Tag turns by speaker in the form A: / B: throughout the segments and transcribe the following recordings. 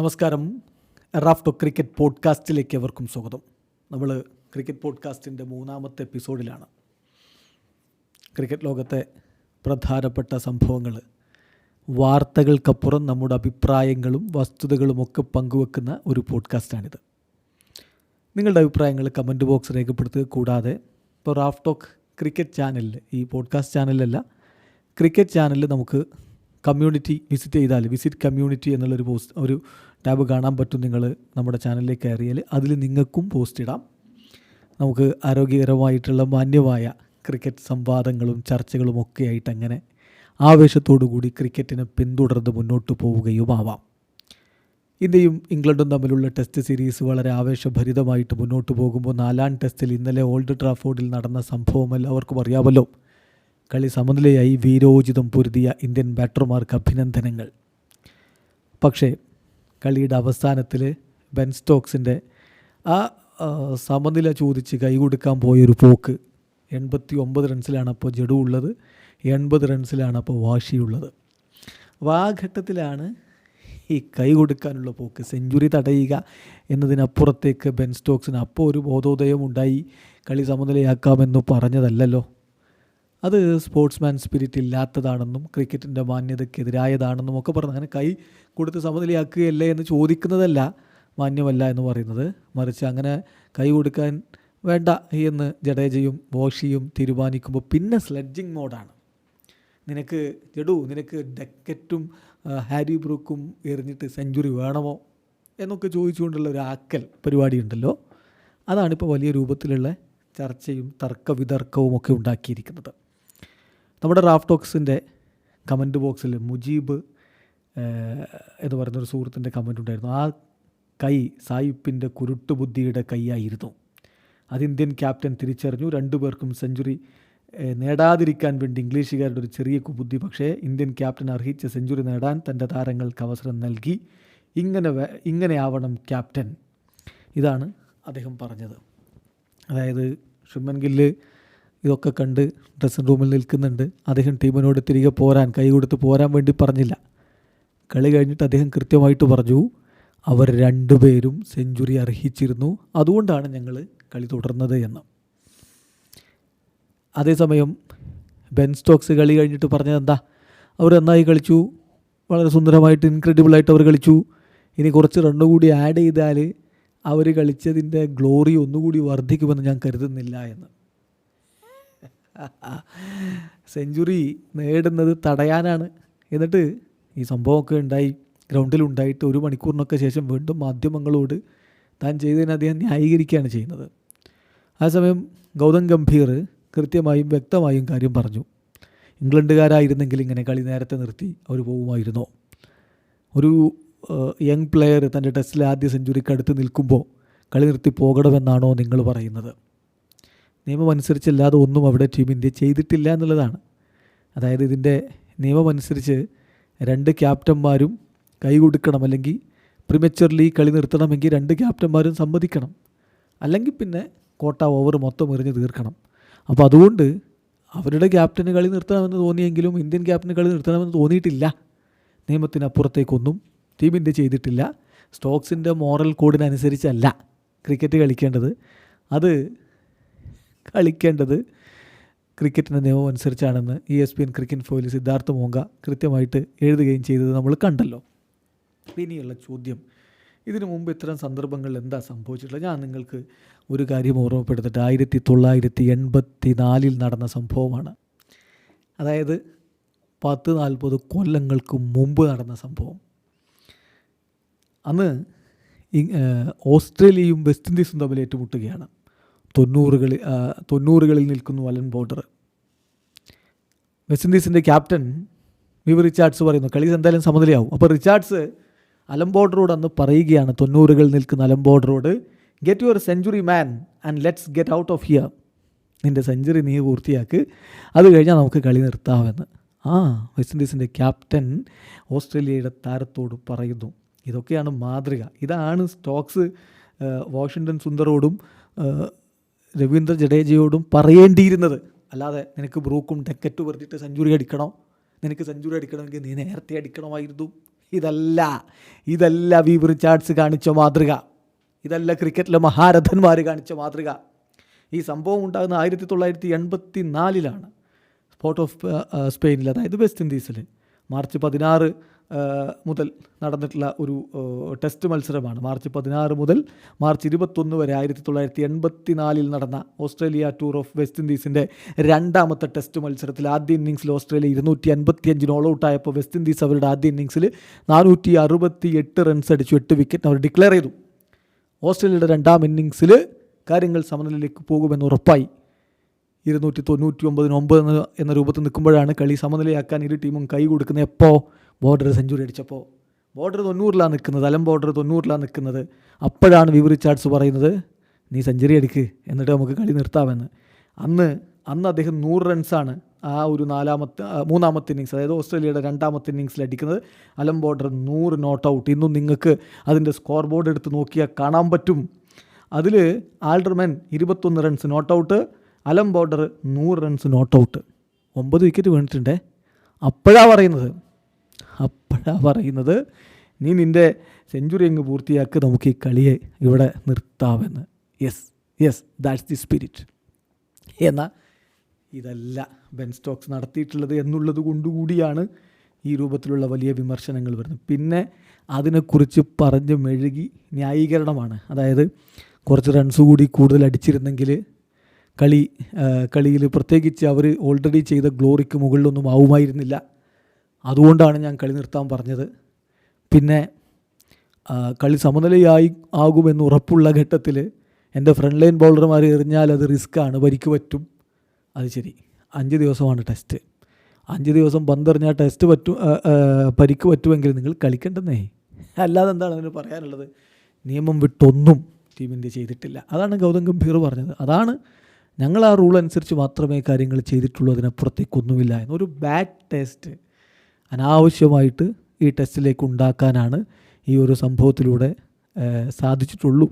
A: നമസ്കാരം. റാഫ്റ്റോ ക്രിക്കറ്റ് പോഡ്കാസ്റ്റിലേക്ക് എവർക്കും സ്വാഗതം. നമ്മൾ ക്രിക്കറ്റ് പോഡ്കാസ്റ്റിന്റെ മൂന്നാമത്തെ എപ്പിസോഡിലാണ്. ക്രിക്കറ്റ് ലോകത്തെ പ്രധാനപ്പെട്ട സംഭവങ്ങൾ വാർത്തകൾക്കപ്പുറം നമ്മുടെ അഭിപ്രായങ്ങളും വസ്തുതകളുമൊക്കെ പങ്കുവെക്കുന്ന ഒരു പോഡ്കാസ്റ്റാണിത്. നിങ്ങളുടെ അഭിപ്രായങ്ങൾ കമന്റ് ബോക്സ് രേഖപ്പെടുത്തുക. കൂടാതെ ഇപ്പോൾ റാഫ് ടോക്ക് ക്രിക്കറ്റ് ചാനലിൽ ഈ പോഡ്കാസ്റ്റ് ചാനലിലല്ല ക്രിക്കറ്റ് ചാനലിൽ നമുക്ക് കമ്മ്യൂണിറ്റി വിസിറ്റ് ചെയ്താൽ വിസിറ്റ് കമ്മ്യൂണിറ്റി എന്നുള്ളൊരു പോസ്റ്റ് ഒരു ടാബ് കാണാൻ പറ്റും നിങ്ങൾ നമ്മുടെ ചാനലിലേക്ക് കയറിയാൽ. അതിൽ നിങ്ങൾക്കും പോസ്റ്റ് ഇടാം. നമുക്ക് ആരോഗ്യകരമായിട്ടുള്ള മാന്യമായ ക്രിക്കറ്റ് സംവാദങ്ങളും ചർച്ചകളും ഒക്കെ ആയിട്ട് അങ്ങനെ ആവേശത്തോടു കൂടി ക്രിക്കറ്റിനെ പിന്തുടർന്ന് മുന്നോട്ട് പോവുകയുമാവാം. ഇന്ത്യയും ഇംഗ്ലണ്ടും തമ്മിലുള്ള ടെസ്റ്റ് സീരീസ് വളരെ ആവേശഭരിതമായിട്ട് മുന്നോട്ട് പോകുമ്പോൾ നാലാം ടെസ്റ്റിൽ ഇന്നലെ ഓൾഡ് ട്രാഫോർഡിൽ നടന്ന സംഭവം എല്ലാവർക്കും അറിയാമല്ലോ. കളി സമനിലയായി വീരോചിതം പൊരുതിയ ഇന്ത്യൻ ബാറ്റർമാർക്ക് അഭിനന്ദനങ്ങൾ. പക്ഷേ കളിയുടെ അവസാനത്തിൽ ബെൻ സ്റ്റോക്സിന്റെ ആ സമനില ചോദിച്ച് കൈ കൊടുക്കാൻ പോയൊരു പോക്ക്. എൺപത്തി ഒമ്പത് റൺസിലാണ് അപ്പോൾ ജഡു ഉള്ളത്. എൺപത് റൺസിലാണ് അപ്പോൾ വാശിയുള്ളത് അപ്പോൾ ആ ഘട്ടത്തിലാണ് ഈ കൈ കൊടുക്കാനുള്ള പോക്ക്. സെഞ്ചുറി തടയുക എന്നതിനപ്പുറത്തേക്ക് ബെൻ സ്റ്റോക്സിന് അപ്പോൾ ഒരു ബോധോദയം ഉണ്ടായി. കളി സമനിലയാക്കാമെന്ന് പറഞ്ഞതല്ലല്ലോ. അത് സ്പോർട്സ്മാൻ സ്പിരിറ്റ് ഇല്ലാത്തതാണെന്നും ക്രിക്കറ്റിന്റെ മാന്യതയ്ക്കെതിരായതാണെന്നും ഒക്കെ പറഞ്ഞ് അങ്ങനെ കൈ കൊടുത്ത് സമനിലയാക്കുകയല്ലേ എന്ന് ചോദിക്കുന്നതല്ല മാന്യമല്ല എന്ന് പറയുന്നത്. മറിച്ച് അങ്ങനെ കൈ കൊടുക്കാൻ വേണ്ട എന്ന് ജഡേജയും ബോഷിയും തീരുമാനിക്കുമ്പോൾ പിന്നെ സ്ലെഡ്ജിങ് മോഡാണ് നിനക്ക് ജഡു നിനക്ക് ഡക്കറ്റും ഹാരി ബ്രൂക്കും എറിഞ്ഞിട്ട് സെഞ്ചുറി വേണമോ എന്നൊക്കെ ചോദിച്ചുകൊണ്ടുള്ള ഒരു ആക്കൽ പരിപാടി ഉണ്ടല്ലോ അതാണിപ്പോൾ വലിയ രൂപത്തിലുള്ള ചർച്ചയും തർക്ക വിതർക്കവും ഒക്കെ ഉണ്ടാക്കിയിരിക്കുന്നത്. നമ്മുടെ റാഫ് ടോക്സിന്റെ കമന്റ് ബോക്സിൽ മുജീബ് എന്ന് പറയുന്നൊരു സുഹൃത്തിന്റെ കമന്റ് ഉണ്ടായിരുന്നു. ആ കൈ സായിപ്പിന്റെ കുരുട്ടുബുദ്ധിയുടെ കൈയായിരുന്നു. അത് ഇന്ത്യൻ ക്യാപ്റ്റൻ തിരിച്ചറിഞ്ഞു. രണ്ടു പേർക്കും സെഞ്ചുറി നേടാതിരിക്കാൻ വേണ്ടി ഇംഗ്ലീഷുകാരുടെ ഒരു ചെറിയ കുബുദ്ധി. പക്ഷേ ഇന്ത്യൻ ക്യാപ്റ്റൻ അർഹിച്ച സെഞ്ചുറി നേടാൻ തന്റെ താരങ്ങൾക്ക് അവസരം നൽകി. ഇങ്ങനെ ഇങ്ങനെയാവണം ക്യാപ്റ്റൻ. ഇതാണ് അദ്ദേഹം പറഞ്ഞത്. അതായത് ശുഭൻ ഗില്ല് ഇതൊക്കെ കണ്ട് ഡ്രസ്സിംഗ് റൂമിൽ നിൽക്കുന്നുണ്ട്. അദ്ദേഹം ടീമിനോട് തിരികെ പോരാൻ കൈ കൊടുത്ത് പോരാൻ വേണ്ടി പറഞ്ഞില്ല. കളി കഴിഞ്ഞിട്ട് അദ്ദേഹം കൃത്യമായിട്ട് പറഞ്ഞു അവർ രണ്ടുപേരും സെഞ്ചുറി അർഹിച്ചിരുന്നു. അതുകൊണ്ടാണ് ഞങ്ങൾ കളി തുടർന്നത് എന്ന്. അതേസമയം ബെൻ സ്റ്റോക്സ് കളി കഴിഞ്ഞിട്ട് പറഞ്ഞത് എന്താ അവർ നന്നായി കളിച്ചു. വളരെ സുന്ദരമായിട്ട് ഇൻക്രെഡിബിളായിട്ട് അവർ കളിച്ചു. ഇനി കുറച്ച് റണ്ണ് കൂടി ആഡ് ചെയ്താൽ അവർ കളിച്ചതിന്റെ ഗ്ലോറി ഒന്നുകൂടി വർദ്ധിക്കുമെന്ന് ഞാൻ കരുതുന്നില്ല എന്ന്. സെഞ്ചുറി നേടുന്നത് തടയാനാണ്. എന്നിട്ട് ഈ സംഭവമൊക്കെ ഉണ്ടായി. ഗ്രൗണ്ടിൽ ഉണ്ടായിട്ട് ഒരു മണിക്കൂറിനൊക്കെ ശേഷം വീണ്ടും മാധ്യമങ്ങളോട് താൻ ചെയ്തതിന് അദ്ദേഹം ന്യായീകരിക്കുകയാണ് ചെയ്യുന്നത്. ആ സമയം ഗൗതം ഗംഭീർ കൃത്യമായും വ്യക്തമായും കാര്യം പറഞ്ഞു. ഇംഗ്ലണ്ടുകാരായിരുന്നെങ്കിൽ ഇങ്ങനെ കളി നേരത്തെ നിർത്തി അവർ പോകുമായിരുന്നോ ഒരു യങ് പ്ലെയർ തന്റെ ടെസ്റ്റിലെ ആദ്യ സെഞ്ചുറിക്ക് അടുത്ത് നിൽക്കുമ്പോൾ കളി നിർത്തി പോകണമെന്നാണോ നിങ്ങൾ പറയുന്നത്? നിയമമനുസരിച്ചല്ലാതെ ഒന്നും അവിടെ ടീം ഇന്ത്യ ചെയ്തിട്ടില്ല എന്നുള്ളതാണ്. അതായത് ഇതിന്റെ നിയമമനുസരിച്ച് രണ്ട് ക്യാപ്റ്റന്മാരും കൈ കൊടുക്കണം അല്ലെങ്കിൽ പ്രിമച്വർലി കളി നിർത്തണമെങ്കിൽ രണ്ട് ക്യാപ്റ്റന്മാരും സമ്മതിക്കണം. അല്ലെങ്കിൽ പിന്നെ കോട്ട ഓവർ മൊത്തം എറിഞ്ഞ് തീർക്കണം. അപ്പോൾ അതുകൊണ്ട് അവരുടെ ക്യാപ്റ്റന് കളി നിർത്തണമെന്ന് തോന്നിയെങ്കിലും ഇന്ത്യൻ ക്യാപ്റ്റന് കളി നിർത്തണമെന്ന് തോന്നിയിട്ടില്ല. നിയമത്തിനപ്പുറത്തേക്കൊന്നും ടീം ഇന്ത്യ ചെയ്തിട്ടില്ല. സ്റ്റോക്സിന്റെ മോറൽ കോഡിനനുസരിച്ചല്ല ക്രിക്കറ്റ് കളിക്കേണ്ടത്. അത് കളിക്കേണ്ടത് ക്രിക്കറ്റിന്റെ നിയമം അനുസരിച്ചാണെന്ന് E S P N Cricinfo Siddhartha Monga കൃത്യമായിട്ട് എഴുതുകയും ചെയ്തത് നമ്മൾ കണ്ടല്ലോ. ഇനിയുള്ള ചോദ്യം. ഇതിനു മുമ്പ് ഇത്തരം സന്ദർഭങ്ങളിൽ എന്താ സംഭവിച്ചിട്ടുള്ളത്? ഞാൻ നിങ്ങൾക്ക് ഒരു കാര്യം ഓർമ്മപ്പെടുത്തിട്ട്. ആയിരത്തി തൊള്ളായിരത്തി എൺപത്തി നാലിൽ നടന്ന സംഭവമാണ്. അതായത് പത്ത് നാൽപ്പത് കൊല്ലങ്ങൾക്ക് മുമ്പ് നടന്ന സംഭവം. അന്ന് ഓസ്ട്രേലിയയും വെസ്റ്റ് ഇൻഡീസും തമ്മിൽ ഏറ്റുമുട്ടുകയാണ്. തൊണ്ണൂറുകളിൽ തൊണ്ണൂറുകളിൽ നിൽക്കുന്നു അലൻ ബോർഡർ. വെസ്റ്റ് ഇൻഡീസിന്റെ ക്യാപ്റ്റൻ വിവ് റിച്ചാർഡ്സ് പറയുന്നു കളി എന്തായാലും സമനിലയാവും. അപ്പോൾ റിച്ചാർഡ്സ് അലം ബോർഡറോട് അന്ന് പറയുകയാണ് തൊണ്ണൂറുകളിൽ നിൽക്കുന്ന Allan ബോർഡറോട് get your century man and let's get out of here നിന്റെ സെഞ്ചുറി നീ പൂർത്തിയാക്ക്. അത് കഴിഞ്ഞാൽ നമുക്ക് കളി നിർത്താമെന്ന്. ആ വെസ്റ്റ് ഇൻഡീസിന്റെ ക്യാപ്റ്റൻ ഓസ്ട്രേലിയയുടെ താരത്തോട് പറയുന്നു. ഇതൊക്കെയാണ് മാതൃക. ഇതാണ് സ്റ്റോക്സ് വാഷിങ്ടൺ സുന്ദറോടും രവീന്ദ്ര ജഡേജയോടും പറയേണ്ടിയിരുന്നത്. അല്ലാതെ നിനക്ക് ബ്രൂക്കും ടെക്കറ്റും പറഞ്ഞിട്ട് സെഞ്ചുറി അടിക്കണോ? നിനക്ക് സെഞ്ചുറി അടിക്കണമെങ്കിൽ നീ നേരത്തെ അടിക്കണമായിരുന്നു. ഇതല്ല ഇതല്ല വി റിച്ചാർഡ്സ് കാണിച്ച മാതൃക. ഇതല്ല ക്രിക്കറ്റിലെ മഹാരഥന്മാർ കാണിച്ച മാതൃക. ഈ സംഭവം ഉണ്ടാകുന്ന ആയിരത്തി തൊള്ളായിരത്തി എൺപത്തി നാലിലാണ് സ്പോർട്ട് ഓഫ് സ്പെയിനിൽ അതായത് വെസ്റ്റ് ഇൻഡീസിൽ മാർച്ച് പതിനാറ് മുതൽ നടന്നിട്ടുള്ള ഒരു ടെസ്റ്റ് മത്സരമാണ്. മാർച്ച് പതിനാറ് മുതൽ മാർച്ച് ഇരുപത്തൊന്ന് വരെ ആയിരത്തി തൊള്ളായിരത്തി എൺപത്തി നാലിൽ നടന്ന ഓസ്ട്രേലിയ ടൂർ ഓഫ് വെസ്റ്റ് ഇൻഡീസിന്റെ രണ്ടാമത്തെ ടെസ്റ്റ് മത്സരത്തിൽ ആദ്യ ഇന്നിങ്സിൽ ഓസ്ട്രേലിയ ഇരുന്നൂറ്റി അൻപത്തിയഞ്ചിന് ഓൾ ഔട്ട് ആയപ്പോൾ വെസ്റ്റ് ഇൻഡീസ് അവരുടെ ആദ്യ ഇന്നിങ്സിൽ നാനൂറ്റി അറുപത്തി എട്ട് റൺസ് അടിച്ചു എട്ട് വിക്കറ്റ് അവർ ഡിക്ലെയർ ചെയ്തു. ഓസ്ട്രേലിയയുടെ രണ്ടാം ഇന്നിങ്സിൽ കാര്യങ്ങൾ സമനിലയിലേക്ക് പോകുമെന്ന് ഉറപ്പായി. ഇരുന്നൂറ്റി തൊണ്ണൂറ്റി ഒമ്പതിന് ഒമ്പത് എന്ന രൂപത്തിൽ നിൽക്കുമ്പോഴാണ് കളി സമനിലയാക്കാൻ ഇരു ടീമും കൈ കൊടുക്കുന്നത്. എപ്പോൾ ബോർഡർ സെഞ്ചുറി അടിച്ചപ്പോൾ ബോർഡർ തൊണ്ണൂറിലാണ് നിൽക്കുന്നത്. അലം ബോർഡർ തൊണ്ണൂറിലാണ് നിൽക്കുന്നത്. അപ്പോഴാണ് വിവരി റിച്ചാർഡ്സ് പറയുന്നത് നീ സെഞ്ചുറി അടിക്ക്. എന്നിട്ട് നമുക്ക് കളി നിർത്താമെന്ന്. അന്ന് അന്ന് അദ്ദേഹം നൂറ് റൺസാണ് ആ ഒരു നാലാമത്തെ മൂന്നാമത്തെ ഇന്നിങ്സ് അതായത് ഓസ്ട്രേലിയയുടെ രണ്ടാമത്തെ ഇന്നിങ്സിൽ അടിക്കുന്നത്. അലം ബോർഡർ നൂറ് നോട്ട് ഔട്ട്. ഇന്നും നിങ്ങൾക്ക് അതിന്റെ സ്കോർ ബോർഡ് എടുത്ത് നോക്കിയാൽ കാണാൻ പറ്റും. അതിൽ ആൾഡർമാൻ ഇരുപത്തൊന്ന് runs not out. Allan Border നൂറ് റൺസ് നോട്ട് ഔട്ട് ഒമ്പത് വിക്കറ്റ് വീണിട്ടുണ്ടേ. അപ്പോഴാണ് പറയുന്നത്. അപ്പോഴാണ് പറയുന്നത് നീ നിന്റെ സെഞ്ചുറി അങ്ങ് പൂർത്തിയാക്കി നമുക്ക് ഈ കളിയെ ഇവിടെ നിർത്താമെന്ന്. Yes yes that's the spirit എന്നാൽ ഇതല്ല ബെൻ സ്റ്റോക്സ് നടത്തിയിട്ടുള്ളത് എന്നുള്ളത് കൊണ്ടുകൂടിയാണ് ഈ രൂപത്തിലുള്ള വലിയ വിമർശനങ്ങൾ വരുന്നത്. പിന്നെ അതിനെക്കുറിച്ച് പറഞ്ഞ് മെഴുകി ന്യായീകരണമാണ്. അതായത് കുറച്ച് റൺസ് കൂടി കൂടുതൽ അടിച്ചിരുന്നെങ്കിൽ കളി കളിയിൽ പ്രത്യേകിച്ച് അവർ ഓൾറെഡി ചെയ്ത ഗ്ലോറിക്ക് മുകളിലൊന്നും ആവുമായിരുന്നില്ല. അതുകൊണ്ടാണ് ഞാൻ കളി നിർത്താൻ പറഞ്ഞത്. പിന്നെ കളി സമനിലയായി ആകുമെന്ന് ഉറപ്പുള്ള ഘട്ടത്തിൽ എന്റെ ഫ്രണ്ട് ലൈൻ ബൗളർമാർ എറിഞ്ഞാൽ അത് റിസ്ക്കാണ് പരിക്ക് പറ്റും. അത് ശരി. അഞ്ച് ദിവസമാണ് ടെസ്റ്റ് അഞ്ച് ദിവസം പന്തെറിഞ്ഞാൽ ടെസ്റ്റ് പറ്റും പരിക്ക് പറ്റുമെങ്കിൽ നിങ്ങൾ കളിക്കണ്ടെന്നേ. അല്ലാതെ എന്താണ് അതിന് പറയാനുള്ളത്? നിയമം വിട്ടൊന്നും ടീം ഇന്ത്യ ചെയ്തിട്ടില്ല. അതാണ് ഗൗതം ഗംഭീർ പറഞ്ഞത്. അതാണ് ഞങ്ങൾ ആ റൂൾ അനുസരിച്ച് മാത്രമേ കാര്യങ്ങൾ ചെയ്തിട്ടുള്ളൂ അതിനപ്പുറത്തേക്കൊന്നുമില്ല എന്നൊരു ബാഡ് ടെസ്റ്റ് അനാവശ്യമായിട്ട് ഈ ടെസ്റ്റിലേക്ക് ഉണ്ടാക്കാനാണ് ഈ ഒരു സംഭവത്തിലൂടെ സാധിച്ചിട്ടുള്ളൂ.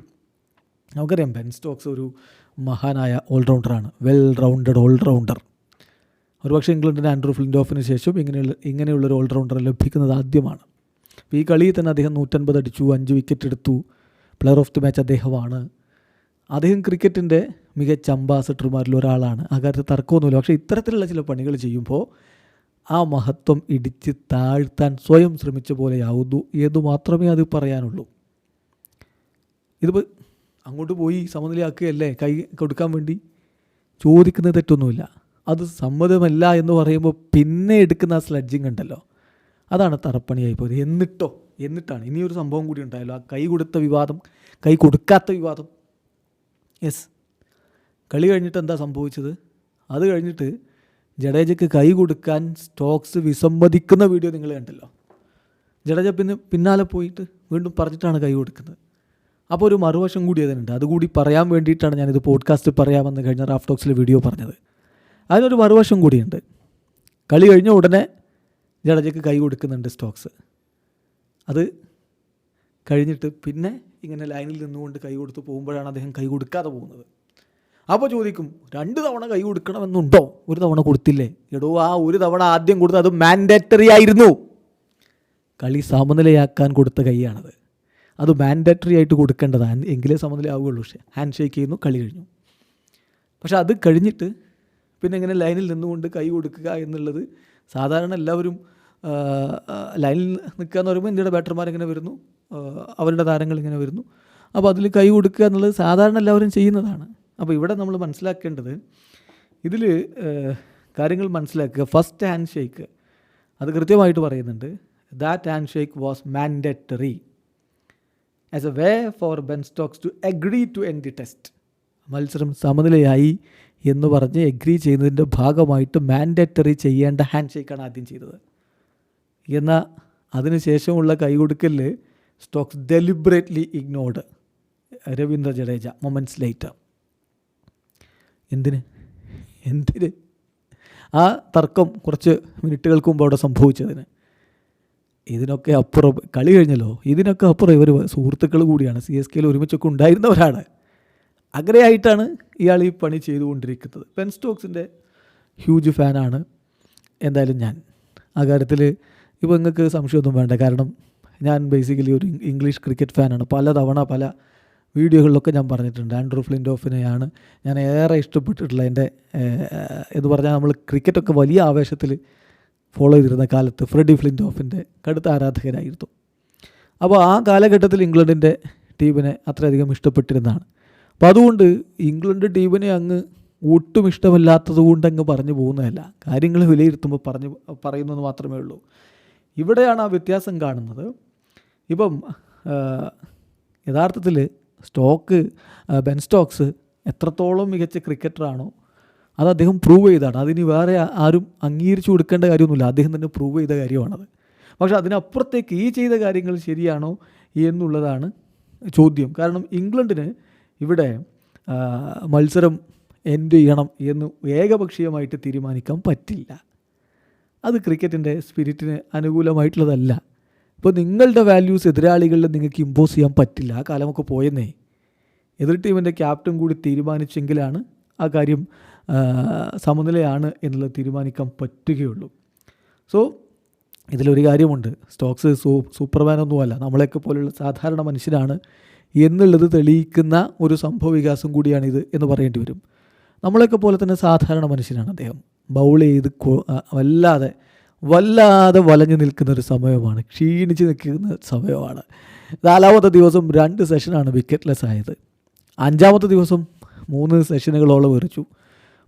A: നമുക്കറിയാം ബെൻ സ്റ്റോക്സ് ഒരു മഹാനായ ഓൾറൗണ്ടറാണ് വെൽ റൗണ്ടഡ് ഓൾറൗണ്ടർ ഒരുപക്ഷെ ഇംഗ്ലണ്ടിന്റെ ആൻഡ്രൂ ഫ്ലിൻഡോഫിന് ശേഷം ഇങ്ങനെയുള്ള ഇങ്ങനെയുള്ളൊരു ഓൾറൗണ്ടർ ലഭിക്കുന്നത് ആദ്യമാണ്. ഈ കളിയിൽ തന്നെ അദ്ദേഹം നൂറ്റൻപത് അടിച്ചു അഞ്ച് വിക്കറ്റ് എടുത്തു. പ്ലെയർ ഓഫ് ദി മാച്ച് അദ്ദേഹമാണ്. അദ്ദേഹം ക്രിക്കറ്റിന്റെ മികച്ച അംബാസഡർമാരിൽ ഒരാളാണ്. ആ കാര്യത്തിൽ തർക്കമൊന്നുമില്ല. പക്ഷേ ഇത്തരത്തിലുള്ള ചില പണികൾ ചെയ്യുമ്പോൾ ആ മഹത്വം ഇടിച്ച് താഴ്ത്താൻ സ്വയം ശ്രമിച്ച പോലെയാവുന്നു എന്ന് മാത്രമേ അത് പറയാനുള്ളൂ. ഇതിപ്പോൾ അങ്ങോട്ട് പോയി സമനിലയാക്കുകയല്ലേ? കൈ കൊടുക്കാൻ വേണ്ടി ചോദിക്കുന്നത് തെറ്റൊന്നുമില്ല. അത് സമ്മതമല്ല എന്ന് പറയുമ്പോൾ പിന്നെ എടുക്കുന്ന ആ സ്ലഡ്ജിങ് ഉണ്ടല്ലോ. അതാണ് തറപ്പണിയായി പോയത്. എന്നിട്ടോ? എന്നിട്ടാണ്. ഇനിയൊരു സംഭവം കൂടി ഉണ്ടായല്ലോ. ആ കൈ കൊടുത്ത വിവാദം കൈ കൊടുക്കാത്ത വിവാദം യെസ്. കളി കഴിഞ്ഞിട്ട് എന്താ സംഭവിച്ചത്? അത് കഴിഞ്ഞിട്ട് ജഡേജയ്ക്ക് കൈ കൊടുക്കാൻ സ്റ്റോക്സ് വിസമ്മതിക്കുന്ന വീഡിയോ നിങ്ങൾ കണ്ടല്ലോ. ജഡേജ പിന്നെ പിന്നാലെ പോയിട്ട് വീണ്ടും പറഞ്ഞിട്ടാണ് കൈ കൊടുക്കുന്നത്. അപ്പോൾ ഒരു മറുവശം കൂടി അതിനുണ്ട്. അതുകൂടി പറയാൻ വേണ്ടിയിട്ടാണ് ഞാനിത് പോഡ്കാസ്റ്റ് പറയാമെന്ന് കഴിഞ്ഞ റാഫ് ടോക്സിൽ വീഡിയോ പറഞ്ഞത്. അതിനൊരു മറുവശം കൂടിയുണ്ട്. കളി കഴിഞ്ഞ ഉടനെ ജഡേജയ്ക്ക് കൈ കൊടുക്കുന്നുണ്ട് സ്റ്റോക്സ്. അത് കഴിഞ്ഞിട്ട് പിന്നെ ഇങ്ങനെ ലൈനിൽ നിന്നുകൊണ്ട് കൈ കൊടുത്ത് പോകുമ്പോഴാണ് അദ്ദേഹം കൈ കൊടുക്കാതെ പോകുന്നത്. അപ്പോൾ ചോദിക്കും രണ്ട് തവണ കൈ കൊടുക്കണമെന്നുണ്ടോ? ഒരു തവണ കൊടുത്തില്ലേ. എടോ ആ ഒരു തവണ ആദ്യം കൊടുത്തത് അത് മാൻഡേറ്ററി ആയിരുന്നു. കളി സമനിലയാക്കാൻ കൊടുത്ത കൈയാണത്. അത് മാൻഡേറ്ററി ആയിട്ട് കൊടുക്കേണ്ടതാണ് എങ്കിലേ സമനിലയാവുകയുള്ളൂ. പക്ഷേ ഹാൻഡ് ഷേക്ക് ചെയ്യുന്നു കളി കഴിഞ്ഞു. പക്ഷേ അത് കഴിഞ്ഞിട്ട് പിന്നെ ഇങ്ങനെ ലൈനിൽ നിന്നുകൊണ്ട് കൈ കൊടുക്കുക എന്നുള്ളത് സാധാരണ എല്ലാവരും ലൈനിൽ നിൽക്കുക എന്ന് പറയുമ്പോൾ ഇന്ത്യയുടെ ബാറ്റർമാർ ഇങ്ങനെ വരുന്നു. അവരുടെ താരങ്ങൾ ഇങ്ങനെ വരുന്നു. അപ്പോൾ അതിൽ കൈ കൊടുക്കുക എന്നുള്ളത് സാധാരണ എല്ലാവരും ചെയ്യുന്നതാണ്. അപ്പോൾ ഇവിടെ നമ്മൾ മനസ്സിലാക്കേണ്ടത് ഇതിൽ കാര്യങ്ങൾ മനസ്സിലാക്കുക. ഫസ്റ്റ് ഹാൻഡ് ഷേക്ക് അത് കൃത്യമായിട്ട് പറയുന്നുണ്ട്. That hand shake was mandatory as a way for Ben Stokes to agree to end the Test മത്സരം സമനിലയായി എന്ന് പറഞ്ഞ് എഗ്രി ചെയ്യുന്നതിന്റെ ഭാഗമായിട്ട് മാൻഡറ്ററി ചെയ്യേണ്ട ഹാൻഡ് ഷേക്കാണ് ആദ്യം ചെയ്തത്. എന്നാൽ അതിനുശേഷമുള്ള കൈകൊടുക്കലിൽ Stokes deliberately ignored. Ravindra Jadeja moments later. എന്തിന്? എന്തിന്? ആ തർക്കം കുറച്ച് മിനിറ്റുകൾക്ക് മുമ്പ് അവിടെ സംഭവിച്ചതിന്. ഇതിനൊക്കെ അപ്പുറം കളി കഴിഞ്ഞല്ലോ? ഇതിനൊക്കെ അപ്പുറം ഇവർ സുഹൃത്തുക്കൾ കൂടിയാണ്. സി എസ് കെയിൽ ഒരുമിച്ചൊക്കെ ഉണ്ടായിരുന്നവരാണ്. അങ്ങനെയായിട്ടാണ് ഇയാൾ ഈ പണി ചെയ്തുകൊണ്ടിരിക്കുന്നത്. പെൻ സ്റ്റോക്സിന്റെ ഹ്യൂജ് ഫാനാണ്. എന്തായാലും ഞാൻ. ആ കാര്യത്തിൽ ഇപ്പോൾ നിങ്ങൾക്ക് സംശയമൊന്നും വേണ്ട. കാരണം ഞാൻ ബേസിക്കലി ഒരു ഇംഗ്ലീഷ് ക്രിക്കറ്റ് ഫാനാണ് പല തവണ പല വീഡിയോകളിലൊക്കെ ഞാൻ പറഞ്ഞിട്ടുണ്ട്. ആൻഡ്രൂ ഫ്ലിൻഡോഫിനെയാണ് ഞാൻ ഏറെ ഇഷ്ടപ്പെട്ടിട്ടുള്ള എന്റെ എന്ന് പറഞ്ഞാൽ നമ്മൾ ക്രിക്കറ്റൊക്കെ വലിയ ആവേശത്തിൽ ഫോളോ ചെയ്തിരുന്ന കാലത്ത് ഫ്രെഡി ഫ്ലിൻഡോഫിന്റെ കടുത്ത ആരാധകരായിരുന്നു അപ്പോൾ ആ കാലഘട്ടത്തിൽ ഇംഗ്ലണ്ടിന്റെ ടീമിനെ അത്രയധികം ഇഷ്ടപ്പെട്ടിരുന്നതാണ്. അപ്പോൾ അതുകൊണ്ട് ഇംഗ്ലണ്ട് ടീമിനെ അങ്ങ് ഒട്ടും ഇഷ്ടമല്ലാത്തത് കൊണ്ട് അങ്ങ് പറഞ്ഞു പോകുന്നതല്ല. കാര്യങ്ങൾ വിലയിരുത്തുമ്പോൾ പറഞ്ഞു പറയുന്നത് മാത്രമേ ഉള്ളൂ. ഇവിടെയാണ് ആ വ്യത്യാസം കാണുന്നത്. ഇപ്പം യഥാർത്ഥത്തിൽ സ്റ്റോക്ക് ബെൻ സ്റ്റോക്സ് എത്രത്തോളം മികച്ച ക്രിക്കറ്ററാണോ അത് അദ്ദേഹം പ്രൂവ് ചെയ്താണ്. അതിന് വേറെ ആരും അംഗീകരിച്ചു കൊടുക്കേണ്ട കാര്യമൊന്നുമില്ല. അദ്ദേഹം തന്നെ പ്രൂവ് ചെയ്ത കാര്യമാണത്. പക്ഷേ അതിനപ്പുറത്തേക്ക് ഈ ചെയ്ത കാര്യങ്ങൾ ശരിയാണോ എന്നുള്ളതാണ് ചോദ്യം. കാരണം ഇംഗ്ലണ്ടിന് ഇവിടെ മത്സരം എൻഡ് ചെയ്യണം എന്ന് ഏകപക്ഷീയമായിട്ട് തീരുമാനിക്കാൻ പറ്റില്ല. അത് ക്രിക്കറ്റിന്റെ സ്പിരിറ്റിന് അനുകൂലമായിട്ടുള്ളതല്ല. ഇപ്പോൾ നിങ്ങളുടെ വാല്യൂസ് എതിരാളികളിൽ നിങ്ങൾക്ക് ഇമ്പോസ് ചെയ്യാൻ പറ്റില്ല. ആ കാലമൊക്കെ പോയെന്നേ. എതിർ ടീമിന്റെ ക്യാപ്റ്റൻ കൂടി തീരുമാനിച്ചെങ്കിലാണ് ആ കാര്യം സമനിലയാണ് എന്നുള്ളത് തീരുമാനിക്കാൻ പറ്റുകയുള്ളൂ. സോ ഇതിലൊരു കാര്യമുണ്ട്. സ്റ്റോക്സ് സൂ സൂപ്പർമാനൊന്നുമല്ല നമ്മളെയൊക്കെ പോലെയുള്ള സാധാരണ മനുഷ്യരാണ് എന്നുള്ളത് തെളിയിക്കുന്ന ഒരു സംഭവ വികാസം കൂടിയാണിത് എന്ന് പറയേണ്ടി വരും. നമ്മളെയൊക്കെ പോലെ തന്നെ സാധാരണ മനുഷ്യനാണ് അദ്ദേഹം. ബൗൾ ചെയ്ത് വല്ലാതെ വല്ലാതെ വലഞ്ഞു നിൽക്കുന്ന ഒരു സമയമാണ് ക്ഷീണിച്ച് നിൽക്കുന്ന സമയമാണ്. നാലാമത്തെ ദിവസം രണ്ട് സെഷനാണ് വിക്കറ്റ്ലെസ് ആയത്. അഞ്ചാമത്തെ ദിവസം മൂന്ന് സെഷനുകളോളം എറിച്ചു.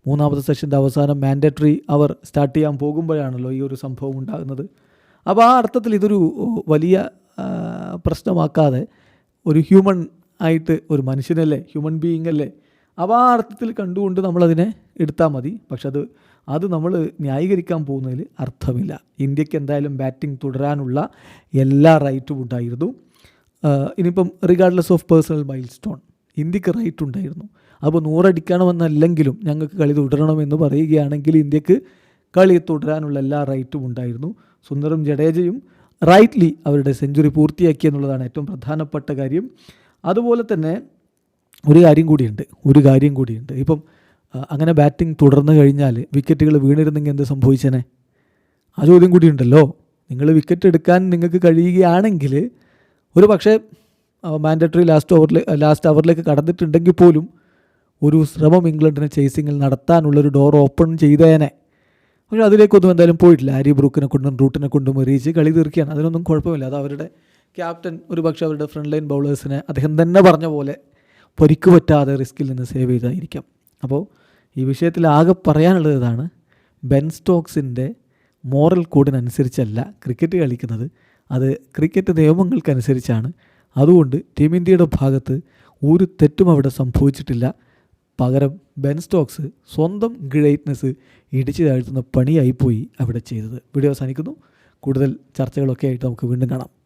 A: മൂന്നാമത്തെ സെഷന്റെ അവസാനം മാൻഡറ്ററി അവർ സ്റ്റാർട്ട് ചെയ്യാൻ പോകുമ്പോഴാണല്ലോ ഈ ഒരു സംഭവം ഉണ്ടാകുന്നത്. അപ്പോൾ ആ അർത്ഥത്തിൽ ഇതൊരു വലിയ പ്രശ്നമാക്കാതെ ഒരു ഹ്യൂമൺ ആയിട്ട് ഒരു മനുഷ്യനല്ലേ ഹ്യൂമൻ ബീയിങ് അല്ലേ? അപ്പോൾ ആ അർത്ഥത്തിൽ കണ്ടുകൊണ്ട് നമ്മളതിനെ എടുത്താൽ മതി. പക്ഷെ അത് അത് നമ്മൾ ന്യായീകരിക്കാൻ പോകുന്നതിൽ അർത്ഥമില്ല. ഇന്ത്യയ്ക്ക് എന്തായാലും ബാറ്റിംഗ് തുടരാനുള്ള എല്ലാ റൈറ്റും ഉണ്ടായിരുന്നു. ഇനിയിപ്പം regardless of personal milestone ഇന്ത്യയ്ക്ക് റൈറ്റ് ഉണ്ടായിരുന്നു. അപ്പോൾ നൂറടിക്കണമെന്നല്ലെങ്കിലും ഞങ്ങൾക്ക് കളി തുടരണമെന്ന് പറയുകയാണെങ്കിൽ ഇന്ത്യയ്ക്ക് കളി തുടരാനുള്ള എല്ലാ റൈറ്റും ഉണ്ടായിരുന്നു. സുന്ദറും ജഡേജയും റൈറ്റ്ലി അവരുടെ സെഞ്ചുറി പൂർത്തിയാക്കി എന്നുള്ളതാണ് ഏറ്റവും പ്രധാനപ്പെട്ട കാര്യം. അതുപോലെ തന്നെ ഒരു കാര്യം കൂടിയുണ്ട് ഒരു കാര്യം കൂടിയുണ്ട്. ഇപ്പം അങ്ങനെ ബാറ്റിംഗ് തുടർന്നു കഴിഞ്ഞാൽ വിക്കറ്റുകൾ വീണിരുന്നെങ്കിൽ എന്ത് സംഭവിച്ചേനെ? ആ ചോദ്യം കൂടിയുണ്ടല്ലോ നിങ്ങൾ വിക്കറ്റ് എടുക്കാൻ നിങ്ങൾക്ക് കഴിയുകയാണെങ്കിൽ ഒരു പക്ഷേ മാൻഡറ്ററി ലാസ്റ്റ് ഓവറിൽ ലാസ്റ്റ് അവറിലേക്ക് കടന്നിട്ടുണ്ടെങ്കിൽ പോലും ഒരു ശ്രമം ഇംഗ്ലണ്ടിനെ ചേസിങ്ങിൽ നടത്താനുള്ളൊരു ഡോർ ഓപ്പൺ ചെയ്തേനെ. പക്ഷേ അതിലേക്കൊന്നും എന്തായാലും പോയിട്ടില്ല. ആരി ബ്രൂക്കിനെ കൊണ്ടും റൂട്ടിനെ കൊണ്ടും എറിയിച്ച് കളി തീർക്കുകയാണ്. അതിനൊന്നും കുഴപ്പമില്ല. അത് അവരുടെ ക്യാപ്റ്റൻ ഒരു പക്ഷേ അവരുടെ ഫ്രണ്ട് ലൈൻ ബൗളേഴ്സിനെ അദ്ദേഹം തന്നെ പറഞ്ഞ പോലെ പരിക്ക് പറ്റാതെ റിസ്കിൽ നിന്ന് സേവ് ചെയ്തായിരിക്കാം. അപ്പോൾ ഈ വിഷയത്തിൽ ആകെ പറയാനുള്ളത് ഇതാണ്. ബെൻ സ്റ്റോക്സിന്റെ മോറൽ കോഡിനനുസരിച്ചല്ല ക്രിക്കറ്റ് കളിക്കുന്നത്. അത് ക്രിക്കറ്റ് നിയമങ്ങൾക്കനുസരിച്ചാണ്. അതുകൊണ്ട് ടീം ഇന്ത്യയുടെ ഭാഗത്ത് ഒരു തെറ്റും അവിടെ സംഭവിച്ചിട്ടില്ല. പകരം ബെൻ സ്റ്റോക്സ് സ്വന്തം ഗ്രേറ്റ്നെസ് ഇടിച്ചു താഴ്ത്തുന്ന പണിയായിപ്പോയി അവിടെ ചെയ്തത്. വീഡിയോ അവസാനിക്കുന്നു. കൂടുതൽ ചർച്ചകളൊക്കെ ആയിട്ട് നമുക്ക് വീണ്ടും കാണാം.